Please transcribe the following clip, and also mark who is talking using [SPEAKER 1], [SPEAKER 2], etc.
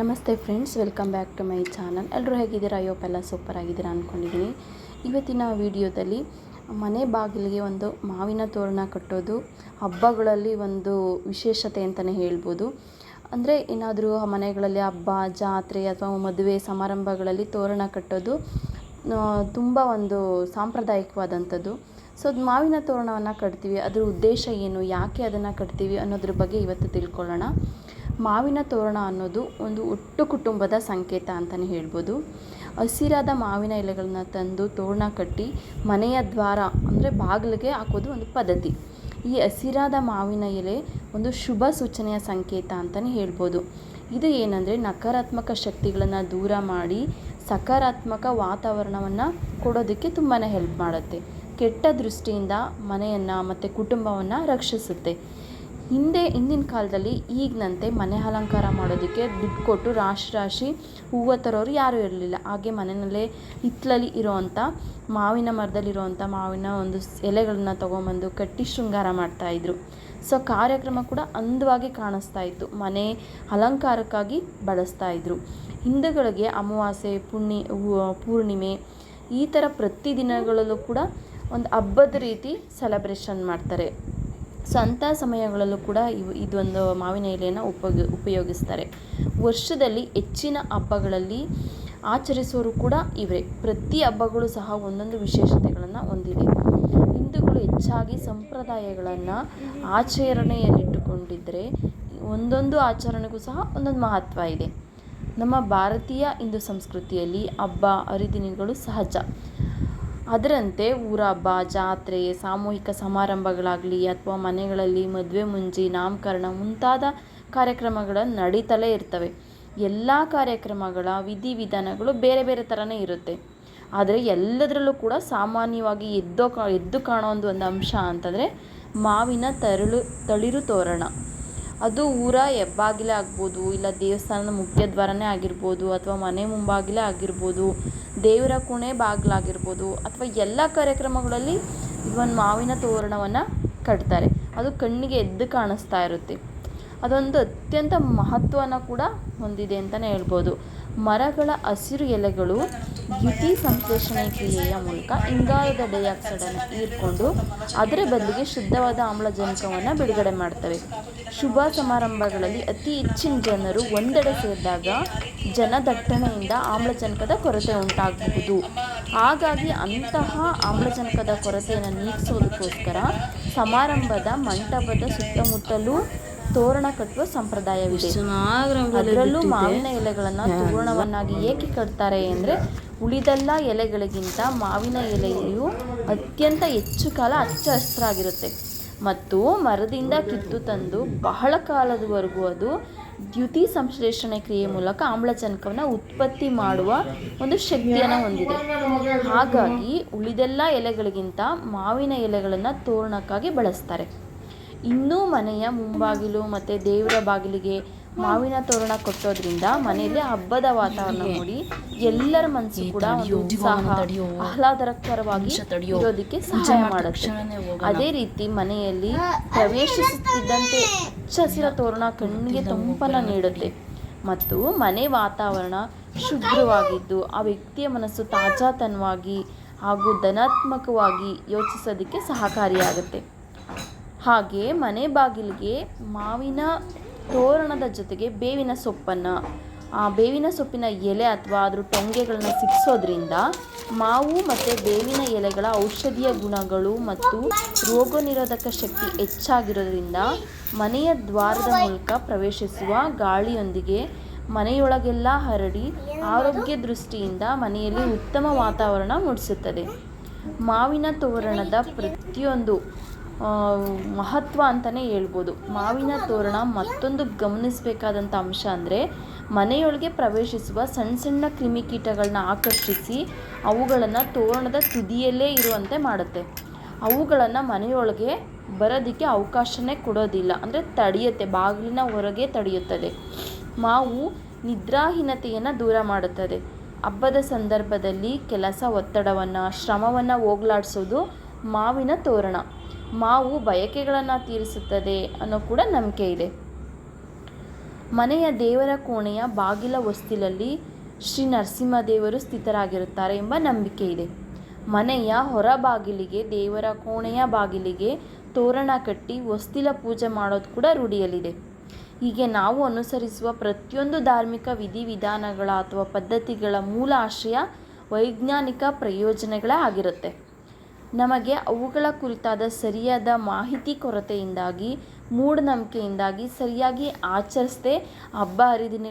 [SPEAKER 1] ನಮಸ್ತೆ friends, welcome back to my channel. ಎಲ್ಲರೂ ಹೇಗಿದ್ದೀರಾ? ಅಯ್ಯೋ ಎಲ್ಲ ಸೂಪರ್ ಆಗಿದ್ದೀರಾ ಅಂದ್ಕೊಂಡಿದ್ದೀನಿ ಇವತ್ತಿನ ವಿಡಿಯೋದಲ್ಲಿ ಮನೆ ಬಾಗಿಲಿಗೆ ಒಂದು ಮಾವಿನ ತೋರಣ ಕಟ್ಟೋದು, ಹಬ್ಬಗಳಲ್ಲಿ ಒಂದು ವಿಶೇಷತೆ ಅಂತಲೇ ಹೇಳ್ಬೋದು. ಅಂದರೆ ಏನಾದರೂ ಮನೆಗಳಲ್ಲಿ ಹಬ್ಬ, ಜಾತ್ರೆ ಅಥವಾ ಮದುವೆ ಸಮಾರಂಭಗಳಲ್ಲಿ ತೋರಣ ಕಟ್ಟೋದು ತುಂಬ ಒಂದು ಸಾಂಪ್ರದಾಯಿಕವಾದಂಥದ್ದು. ಸೊ, ಅದು ಮಾವಿನ ತೋರಣವನ್ನು ಕಟ್ತೀವಿ. ಅದರ ಉದ್ದೇಶ ಏನು? ಯಾಕೆ ಅದನ್ನು ಕಟ್ತೀವಿ ಅನ್ನೋದ್ರ ಬಗ್ಗೆ ಇವತ್ತು ತಿಳ್ಕೊಳ್ಳೋಣ. ಮಾವಿನ ತೋರಣ ಅನ್ನೋದು ಒಂದು ಒಟ್ಟು ಕುಟುಂಬದ ಸಂಕೇತ ಅಂತಲೇ ಹೇಳ್ಬೋದು. ಹಸಿರಾದ ಮಾವಿನ ಎಲೆಗಳನ್ನ ತಂದು ತೋರಣ ಕಟ್ಟಿ ಮನೆಯ ದ್ವಾರ ಅಂದರೆ ಬಾಗಿಲಿಗೆ ಹಾಕೋದು ಒಂದು ಪದ್ಧತಿ. ಈ ಹಸಿರಾದ ಮಾವಿನ ಎಲೆ ಒಂದು ಶುಭ ಸೂಚನೆಯ ಸಂಕೇತ ಅಂತಲೇ ಹೇಳ್ಬೋದು. ಇದು ಏನಂದರೆ ನಕಾರಾತ್ಮಕ ಶಕ್ತಿಗಳನ್ನು ದೂರ ಮಾಡಿ ಸಕಾರಾತ್ಮಕ ವಾತಾವರಣವನ್ನು ಕೊಡೋದಕ್ಕೆ ತುಂಬಾ ಹೆಲ್ಪ್ ಮಾಡುತ್ತೆ. ಕೆಟ್ಟ ದೃಷ್ಟಿಯಿಂದ ಮನೆಯನ್ನು ಮತ್ತು ಕುಟುಂಬವನ್ನು ರಕ್ಷಿಸುತ್ತೆ. ಹಿಂದೆ ಹಿಂದಿನ ಕಾಲದಲ್ಲಿ ಈಗಿನಂತೆ ಮನೆ ಅಲಂಕಾರ ಮಾಡೋದಕ್ಕೆ ದುಡ್ಡು ಕೊಟ್ಟು ರಾಶಿ ರಾಶಿ ಹೂವು ತರೋರು ಯಾರೂ ಇರಲಿಲ್ಲ. ಹಾಗೆ ಮನೆಯಲ್ಲೇ ಹಿತ್ತಲಲ್ಲಿ ಇರೋವಂಥ ಮಾವಿನ ಮರದಲ್ಲಿರುವಂಥ ಮಾವಿನ ಒಂದು ಎಲೆಗಳನ್ನ ತೊಗೊಂಬಂದು ಕಟ್ಟಿ ಶೃಂಗಾರ ಮಾಡ್ತಾಯಿದ್ರು ಸೊ, ಕಾರ್ಯಕ್ರಮ ಕೂಡ ಅಂದವಾಗಿ ಕಾಣಿಸ್ತಾ ಇತ್ತು. ಮನೆ ಅಲಂಕಾರಕ್ಕಾಗಿ ಬಳಸ್ತಾ ಇದ್ರು. ಹಿಂದೂಗಳಿಗೆ ಅಮಾವಾಸ್ಯೆ, ಪುಣ್ಯ ಪೂರ್ಣಿಮೆ ಈ ಥರ ಪ್ರತಿದಿನಗಳಲ್ಲೂ ಕೂಡ ಒಂದು ಹಬ್ಬದ ರೀತಿ ಸೆಲೆಬ್ರೇಷನ್ ಮಾಡ್ತಾರೆ. ಸೊ ಅಂಥ ಸಮಯಗಳಲ್ಲೂ ಕೂಡ ಇವು ಇದೊಂದು ಮಾವಿನ ಎಲೆಯನ್ನು ಉಪಯೋಗ ಉಪಯೋಗಿಸ್ತಾರೆ. ವರ್ಷದಲ್ಲಿ ಹೆಚ್ಚಿನ ಹಬ್ಬಗಳಲ್ಲಿ ಆಚರಿಸೋರು ಕೂಡ ಇವರೇ. ಪ್ರತಿ ಹಬ್ಬಗಳು ಸಹ ಒಂದೊಂದು ವಿಶೇಷತೆಗಳನ್ನು ಹೊಂದಿದೆ. ಹಿಂದೂಗಳು ಹೆಚ್ಚಾಗಿ ಸಂಪ್ರದಾಯಗಳನ್ನು ಆಚರಣೆಯಲ್ಲಿಟ್ಟುಕೊಂಡಿದ್ದರೆ ಒಂದೊಂದು ಆಚರಣೆಗೂ ಸಹ ಒಂದೊಂದು ಮಹತ್ವ ಇದೆ. ನಮ್ಮ ಭಾರತೀಯ ಹಿಂದೂ ಸಂಸ್ಕೃತಿಯಲ್ಲಿ ಹಬ್ಬ, ಹರಿದಿನಗಳು ಸಹಜ. ಅದರಂತೆ ಊರ ಹಬ್ಬ ಜಾತ್ರೆ, ಸಾಮೂಹಿಕ ಸಮಾರಂಭಗಳಾಗಲಿ ಅಥವಾ ಮನೆಗಳಲ್ಲಿ ಮದುವೆ ಮುಂಜಿ ನಾಮಕರಣ ಮುಂತಾದ ಕಾರ್ಯಕ್ರಮಗಳು ನಡೀತಲೇ ಇರ್ತವೆ. ಎಲ್ಲ ಕಾರ್ಯಕ್ರಮಗಳ ವಿಧಿವಿಧಾನಗಳು ಬೇರೆ ಬೇರೆ ಥರನೇ ಇರುತ್ತೆ. ಆದರೆ ಎಲ್ಲದರಲ್ಲೂ ಕೂಡ ಸಾಮಾನ್ಯವಾಗಿ ಎದ್ದೋ ಕಾ, ಎದ್ದು ಕಾಣೋ ಒಂದು ಒಂದು ಅಂಶ ಅಂತಂದರೆ ಮಾವಿನ ತರಳು, ತಳಿರು ತೋರಣ. ಅದು ಊರ ಹೆಬ್ಬಾಗಿಲೇ ಆಗ್ಬೋದು, ಇಲ್ಲ ದೇವಸ್ಥಾನದ ಮುಖ್ಯ ದ್ವಾರನೇ ಆಗಿರ್ಬೋದು ಅಥವಾ ಮನೆ ಮುಂಬಾಗಿಲೇ ಆಗಿರ್ಬೋದು ದೇವರ ಕುಣೆ ಬಾಗಿಲಾಗಿರ್ಬೋದು ಅಥವಾ ಎಲ್ಲ ಕಾರ್ಯಕ್ರಮಗಳಲ್ಲಿ ಒಂದು ಮಾವಿನ ತೋರಣವನ್ನು ಕಟ್ತಾರೆ. ಅದು ಕಣ್ಣಿಗೆ ಎದ್ದು ಕಾಣಿಸ್ತಾ ಇರುತ್ತೆ. ಅದೊಂದು ಅತ್ಯಂತ ಮಹತ್ವನ ಕೂಡ ಹೊಂದಿದೆ ಅಂತಲೇ ಹೇಳ್ಬೋದು. ಮರಗಳ ಹಸಿರು ಎಲೆಗಳು ದ್ಯುತಿ ಸಂಶ್ಲೇಷಣೆ ಕ್ರಿಯೆಯ ಮೂಲಕ ಇಂಗಾಲದ ಡೈಆಕ್ಸೈಡನ್ನು ಹೀರ್ಕೊಂಡು ಅದರ ಬದಲಿಗೆ ಶುದ್ಧವಾದ ಆಮ್ಲಜನಕವನ್ನು ಬಿಡುಗಡೆ ಮಾಡ್ತವೆ. ಶುಭ ಸಮಾರಂಭಗಳಲ್ಲಿ ಅತಿ ಹೆಚ್ಚಿನ ಜನರು ಒಂದೆಡೆ ಸೇರಿದಾಗ ಜನದಟ್ಟಣೆಯಿಂದ ಆಮ್ಲಜನಕದ ಕೊರತೆ ಉಂಟಾಗಬಹುದು ಹಾಗಾಗಿ ಅಂತಹ ಆಮ್ಲಜನಕದ ಕೊರತೆಯನ್ನು ನೀಗಿಸೋದಕ್ಕೋಸ್ಕರ ಸಮಾರಂಭದ ಮಂಟಪದ ಸುತ್ತಮುತ್ತಲೂ ತೋರಣ ಕಟ್ಟುವ ಸಂಪ್ರದಾಯವಿದೆ. ಅದರಲ್ಲೂ ಮಾವಿನ ಎಲೆಗಳನ್ನು ತೋರಣವನ್ನಾಗಿ ಏಕೆ ಕಟ್ತಾರೆ ಅಂದರೆ ಉಳಿದೆಲ್ಲ ಎಲೆಗಳಿಗಿಂತ ಮಾವಿನ ಎಲೆಯು ಅತ್ಯಂತ ಹೆಚ್ಚು ಕಾಲ ಹಚ್ಚ ಹಸಿರಾಗಿರುತ್ತೆ ಮತ್ತು ಮರದಿಂದ ಕಿತ್ತು ತಂದು ಬಹಳ ಕಾಲದವರೆಗೂ ಅದು ದ್ಯುತಿ ಸಂಶ್ಲೇಷಣೆ ಕ್ರಿಯೆ ಮೂಲಕ ಆಮ್ಲಜನಕವನ್ನು ಉತ್ಪತ್ತಿ ಮಾಡುವ ಒಂದು ಶಕ್ತಿಯನ್ನು ಹೊಂದಿದೆ. ಹಾಗಾಗಿ ಉಳಿದೆಲ್ಲ ಎಲೆಗಳಿಗಿಂತ ಮಾವಿನ ಎಲೆಗಳನ್ನು ತೋರಣಕ್ಕಾಗಿ ಬಳಸ್ತಾರೆ. ಇನ್ನೂ ಮನೆಯ ಮುಂಬಾಗಿಲು ಮತ್ತು ದೇವರ ಬಾಗಿಲಿಗೆ ಮಾವಿನ ತೋರಣ ಕೊಟ್ಟೋದ್ರಿಂದ ಮನೆಯಲ್ಲಿ ಹಬ್ಬದ ವಾತಾವರಣ ನೋಡಿ ಎಲ್ಲರ ಮನಸ್ಸು ಕೂಡ ಒಂದು ಉತ್ಸಾಹ ಆಹ್ಲಾದಕರವಾಗಿ ಇರೋದಕ್ಕೆ ಸಹಾಯ ಮಾಡುತ್ತೆ. ಅದೇ ರೀತಿ ಮನೆಯಲ್ಲಿ ಪ್ರವೇಶಿಸುತ್ತಿದ್ದಂತೆ ಹಚ್ಚ ಹಸಿರ ತೋರಣ ಕಣ್ಣಿಗೆ ತಂಪನ್ನು ನೀಡುತ್ತೆ. ಮತ್ತು ಮನೆ ವಾತಾವರಣ ಶುಭ್ರವಾಗಿದ್ದು ಆ ವ್ಯಕ್ತಿಯ ಮನಸ್ಸು ತಾಜಾತನವಾಗಿ ಹಾಗೂ ಧನಾತ್ಮಕವಾಗಿ ಯೋಚಿಸೋದಕ್ಕೆ ಸಹಕಾರಿಯಾಗುತ್ತೆ. ಹಾಗೆ ಮನೆ ಬಾಗಿಲಿಗೆ ಮಾವಿನ ತೋರಣದ ಜೊತೆಗೆ ಬೇವಿನ ಸೊಪ್ಪನ್ನು, ಆ ಬೇವಿನ ಸೊಪ್ಪಿನ ಎಲೆ ಅಥವಾ ಅದ್ರ ಟೊಂಗೆಗಳನ್ನ ಸಿಕ್ಕಿಸೋದ್ರಿಂದ ಮಾವು ಮತ್ತು ಬೇವಿನ ಎಲೆಗಳ ಔಷಧೀಯ ಗುಣಗಳು ಮತ್ತು ರೋಗ ನಿರೋಧಕ ಶಕ್ತಿ ಹೆಚ್ಚಾಗಿರೋದ್ರಿಂದ ಮನೆಯ ದ್ವಾರದ ಮೂಲಕ ಪ್ರವೇಶಿಸುವ ಗಾಳಿಯೊಂದಿಗೆ ಮನೆಯೊಳಗೆಲ್ಲ ಹರಡಿ ಆರೋಗ್ಯ ದೃಷ್ಟಿಯಿಂದ ಮನೆಯಲ್ಲಿ ಉತ್ತಮ ವಾತಾವರಣ ಮೂಡಿಸುತ್ತದೆ. ಮಾವಿನ ತೋರಣದ ಪ್ರತಿಯೊಂದು ಮಹತ್ವ ಅಂತಲೇ ಹೇಳ್ಬೋದು. ಮಾವಿನ ತೋರಣ ಮತ್ತೊಂದು ಗಮನಿಸಬೇಕಾದಂಥ ಅಂಶ ಅಂದರೆ ಮನೆಯೊಳಗೆ ಪ್ರವೇಶಿಸುವ ಸಣ್ಣ ಸಣ್ಣ ಕ್ರಿಮಿಕೀಟಗಳನ್ನ ಆಕರ್ಷಿಸಿ ಅವುಗಳನ್ನು ತೋರಣದ ತುದಿಯಲ್ಲೇ ಇರುವಂತೆ ಮಾಡುತ್ತೆ. ಅವುಗಳನ್ನು ಮನೆಯೊಳಗೆ ಬರೋದಕ್ಕೆ ಅವಕಾಶನೇ ಕೊಡೋದಿಲ್ಲ. ಅಂದರೆ ತಡೆಯುತ್ತೆ, ಬಾಗಿಲಿನ ಹೊರಗೆ ತಡೆಯುತ್ತದೆ. ಮಾವು ನಿದ್ರಾಹೀನತೆಯನ್ನು ದೂರ ಮಾಡುತ್ತದೆ. ಹಬ್ಬದ ಸಂದರ್ಭದಲ್ಲಿ ಕೆಲಸ ಒತ್ತಡವನ್ನು, ಶ್ರಮವನ್ನು ಹೋಗ್ಲಾಡಿಸೋದು ಮಾವಿನ ತೋರಣ. ಮಾವು ಬಯಕೆಗಳನ್ನು ತೀರಿಸುತ್ತದೆ ಅನ್ನೋ ಕೂಡ ನಂಬಿಕೆ ಇದೆ. ಮನೆಯ ದೇವರ ಕೋಣೆಯ ಬಾಗಿಲ ಹೊಸ್ತಿಲಲ್ಲಿ ಶ್ರೀ ನರಸಿಂಹದೇವರು ಸ್ಥಿತರಾಗಿರುತ್ತಾರೆ ಎಂಬ ನಂಬಿಕೆ ಇದೆ. ಮನೆಯ ಹೊರ ಬಾಗಿಲಿಗೆ, ದೇವರ ಕೋಣೆಯ ಬಾಗಿಲಿಗೆ ತೋರಣ ಕಟ್ಟಿ ಹೊಸ್ತಿಲ ಪೂಜೆ ಮಾಡೋದು ಕೂಡ ರೂಢಿಯಲ್ಲಿದೆ. ಹೀಗೆ ನಾವು ಅನುಸರಿಸುವ ಪ್ರತಿಯೊಂದು ಧಾರ್ಮಿಕ ವಿಧಿವಿಧಾನಗಳ ಅಥವಾ ಪದ್ಧತಿಗಳ ಮೂಲ ಆಶಯ ವೈಜ್ಞಾನಿಕ ಪ್ರಯೋಜನಗಳೇ ಆಗಿರುತ್ತೆ. ನಮಗೆ ಅವುಗಳ ಕುರಿತಾದ ಸರಿಯಾದ ಮಾಹಿತಿ ಕೊರತೆಯಿಂದಾಗಿ ಮೂಢನಂಬಿಕೆಯಿಂದಾಗಿ ಸರಿಯಾಗಿ ಆಚರಿಸದೆ ಹಬ್ಬ ಹರಿದಿನಗಳ